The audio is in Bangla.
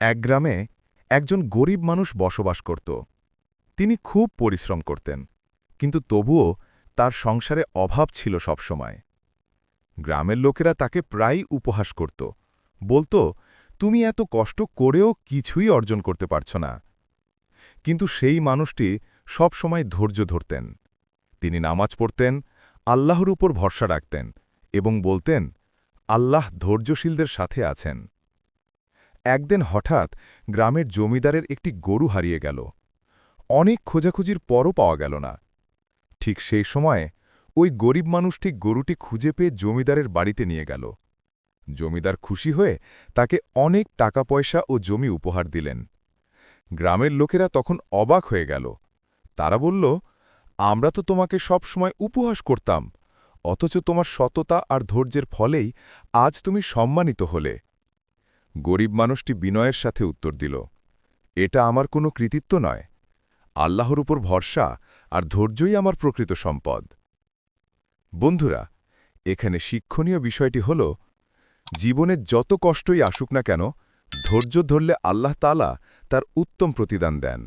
এক গ্রামে একজন গরিব মানুষ বসবাস করত। তিনি খুব পরিশ্রম করতেন, কিন্তু তবুও তার সংসারে অভাব ছিল সবসময়। গ্রামের লোকেরা তাকে প্রায়ই উপহাস করত, বলতো, তুমি এত কষ্ট করেও কিছুই অর্জন করতে পারছ না। কিন্তু সেই মানুষটি সব সময় ধৈর্য ধরতেন। তিনি নামাজ পড়তেন, আল্লাহর উপর ভরসা রাখতেন এবং বলতেন, আল্লাহ ধৈর্যশীলদের সাথে আছেন। একদিন হঠাৎ গ্রামের জমিদারের একটি গরু হারিয়ে গেল। অনেক খোঁজাখুঁজির পরও পাওয়া গেল না। ঠিক সেই সময়ে ওই গরিব মানুষটি গরুটি খুঁজে পেয়ে জমিদারের বাড়িতে নিয়ে গেল। জমিদার খুশি হয়ে তাকে অনেক টাকা পয়সা ও জমি উপহার দিলেন। গ্রামের লোকেরা তখন অবাক হয়ে গেল। তারা বলল, আমরা তো তোমাকে সব সময় উপহাস করতাম, অথচ তোমার সততা আর ধৈর্যের ফলেই আজ তুমি সম্মানিত হলে। গরিব মানুষটি বিনয়ের সাথে উত্তর দিল, এটা আমার কোনো কৃতিত্ব নয়। আল্লাহর উপর ভরসা আর ধৈর্যই আমার প্রকৃত সম্পদ। বন্ধুরা, এখানে শিক্ষণীয় বিষয়টি হল জীবনের যত কষ্টই আসুক না কেন, ধৈর্য ধরলে আল্লাহ তালা তার উত্তম প্রতিদান দেন।